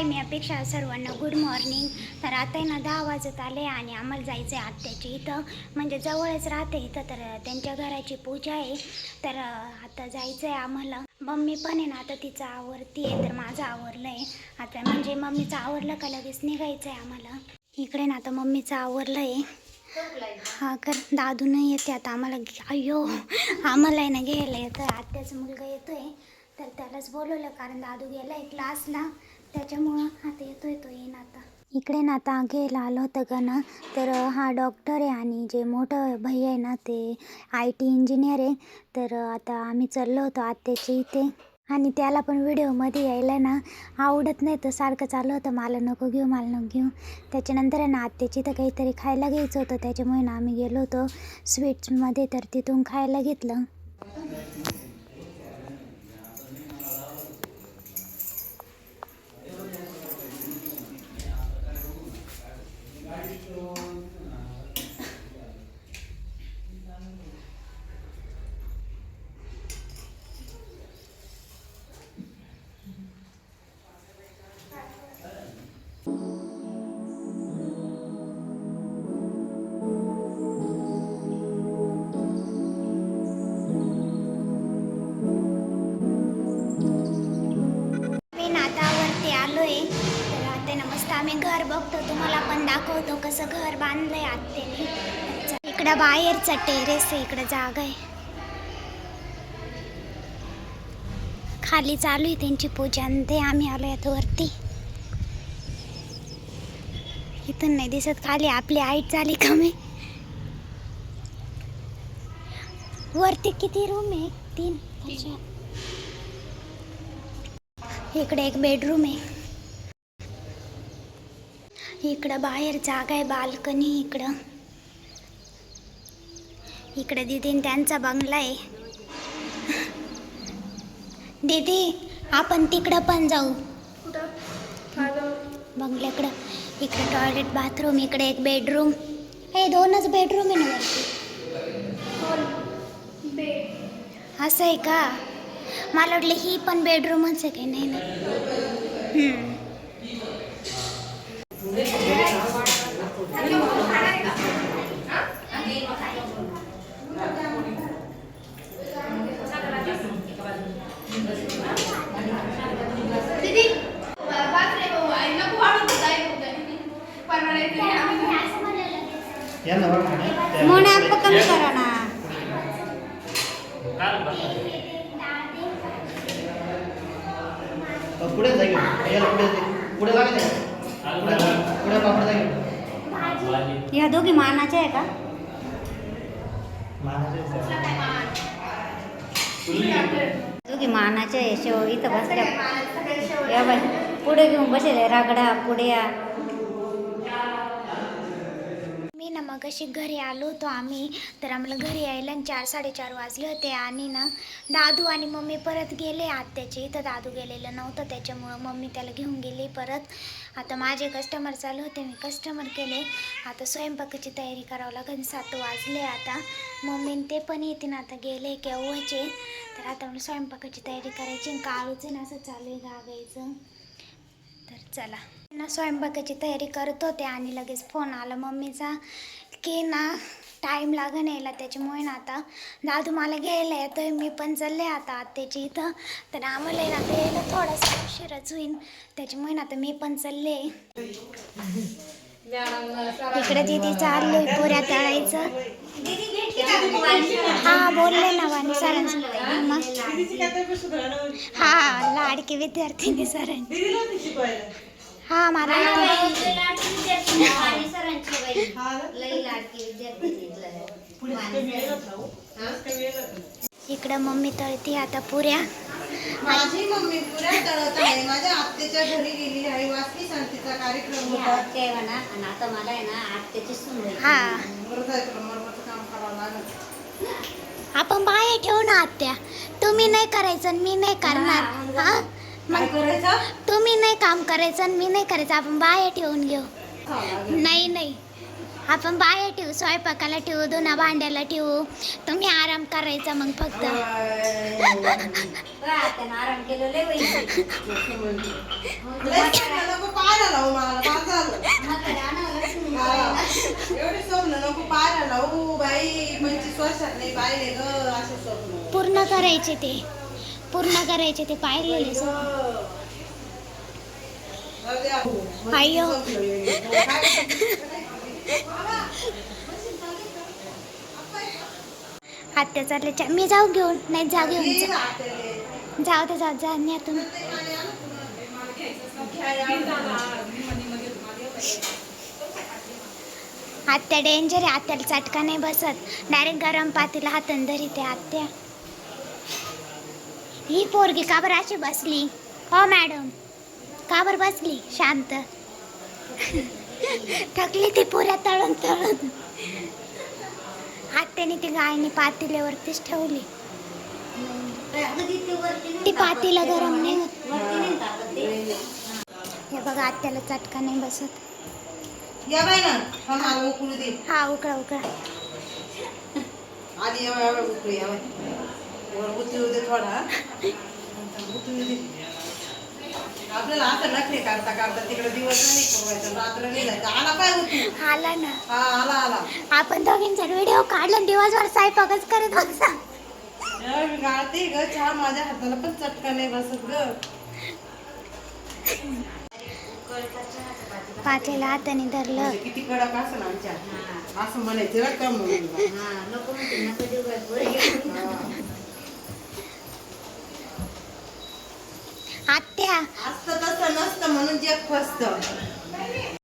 हाय मी अपेक्षा सर्वांना good morning तर आता आहे ना दहा वाजत आले आणि आम्हाला जायचं आहे आत्याच्या इथं. म्हणजे जवळच राहते इथं तर त्यांच्या घराची पूजा आहे. तर आता जायचं आहे आम्हाला. मम्मी पण आहे ना आता तिचं आवरती आहे तर माझं आवरलं आहे आता म्हणजे मम्मीचं आवरलं का लगेच निघायचं आहे आम्हाला. इकडे ना आता मम्मीचं आवरलं आहे हा कर दादू नाही येते आता आम्हाला. अयो आम्हाला आहे ना घ्यायला येतं आत्याचा मुलगा येतोय. तर त्यालाच बोलवलं कारण दादू गेला आहे क्लासला त्याच्यामुळं आता येतो येतो येईन आता. इकडे ना आता घ्यायला आलं होतं का ना. तर हा डॉक्टर आहे आणि जे मोठं भैया आहे ना ते आय टी इंजिनियर आहे. तर आता आम्ही चाललो होतो आत्याच्या इथे. आणि त्याला पण व्हिडिओमध्ये यायला ना आवडत नाही तर सारखं चालू होतं मला नको घेऊ मला नको घेऊ. त्याच्यानंतर आहे ना आत्याची तर काहीतरी खायला घ्यायचं होतं. त्याच्यामुळे ना आम्ही गेलो होतो स्वीट्समध्ये तर तिथून खायला घेतलं. मी आता आम्ही घर बघतो. तुम्हाला पण दाखवतो कसं घर बांधलंय आत्याने इकडं बाहेरचा टेरेस आहे इकडं जागा आहे. खाली चालू आहे त्यांची पूजा आणि ते आम्ही आलो यात वरती. इथून नाही दिसत खाली आपली हाईट झाली कमी. वरती किती रूम आहे? तीन. इकडे एक बेडरूम आहे. इकडं बाहेर जागा आहे बाल्कनी इकडं. इकडं दिदीन त्यांचा बंगला आहे. दीदी आपण तिकडं पण जाऊ. बंगल्याकडं. इकडे टॉयलेट बाथरूम इकडे एक बेडरूम हे दोनच बेडरूम आहे ना असं आहे का? मला वाटलं ही पण बेडरूमच आहे काही नाही? ना हम्म. या ना बघा ना. मोने आप कमी करा ना अ, पुढे जाईल याला पुढे जाईल. या दोघी मानाच्या आहे का? दोघी मानाच्या आहे शेव इथं बसल्या. या बाई पुढे घेऊन बसेल रागडा पुढे ना मग अशी घरी आलो होतो आम्ही. तर आम्हाला घरी यायला न चार साडेचार वाजले होते आणि ना दादू आणि मम्मी परत गेले आत्याचे. इथं दादू गेलेलं नव्हतं त्याच्यामुळं मम्मी त्याला घेऊन गेली परत. आता माझे कस्टमर चालू होते मी कस्टमर केले. आता स्वयंपाकाची तयारी करावं लागेल सात वाजले आता. मम्मीने ते पण येतील आता गेले केव्हाचे. तर आता मला स्वयंपाकाची तयारी करायची आणि काळूचं ना असं चालू आहे गागायचं तर चला. ना स्वयंपाकाची तयारी करत होते आणि लगेच फोन आला. मम्मीचा की ना टाईम लागण यायला त्याच्यामुळे ना आता दादू मला घ्यायला येतोय मी पण चालले आता आत्याच्या इथं. तर आम्हाला ना आता यायला थोडासा उशीरच होईन. त्याच्यामुळे ना आता मी पण चालले. इकडे दिदी चाललोय पुऱ्या तळायचं. हा बोलले ना वाणी सरांसोबत हा लाडके विद्यार्थिनी सरांची हा मला इकडं मम्मी तळती आता पुऱ्या. माझी मम्मी पुऱ्या तळत आहे. माझ्या आत्याच्या घरी गेलेली आहे. वासनी शांतीचा कार्यक्रम होता. आणि आता मला आहे ना आत्याची सून व्हायची. हा. आपण बाहेर ठेवू ना आत्या. तुम्ही नाही करायचं मी नाही करणार. मग तुम्ही नाही काम करायचं मी नाही करायचं. आपण बाहेर ठेवून घेऊ. नाही नाही. आपण बाहेर ठेवू स्वयंपाकाला ठेवू दोना भांड्याला ठेवू. तुम्ही आराम करायचा मग फक्त. पाहायला लावू. बाई. लय चांगलं मी पाहिले ग असे स्वप्न पूर्ण करायचे ते पूर्ण करायचे ते पाहिलेले द्या. अय्यो. आत्या चालले चा- मी जाऊ घेऊन नाही जा घेऊन जा. जाऊ दे जाऊ जा न्या तुम्ही आत्या डेंजर आहे आत्याला चटका नाही बसत. डायरेक्ट गरम पातीला हातून धरी ते आत्या. ही पोरगी का बरं अशी बसली? हो मॅडम का बरं बसली? शांत. थकली ती पोऱ्या तळून तळून. आत्याने ती गायनी पातेल्यावरतीच ठेवली. ती पातीला गरम नाही होत. हे बघा आत्याला चटका नाही बसत. या बाई ना. हा मला उकळू दे. हा उकळा उकळा. आधी या बाई उकळू या बाई. वर उतरू दे थोडा. उतरू दे. आपल्याला आता नखरे काढता काढता तिकडे दिवस नाही पुरवायचा रात्र नाही जायचं. आला काय आला ना. हा आला आला. आपण दोघींचा व्हिडिओ काढला आणि दिवसभर स्वयंपाकच करत बसा. मी गाळते ग चहा माझ्या हाताला पण चटका नाही बसत ग. पातेला हाताने धरलं. म्हणजे किती कडक असं आमच्या असं म्हणायचं ना कम नको म्हणते नको देऊ बाई, पोरं घेऊन. आत्या. असतं तसं नसतं म्हणून जग फसतं.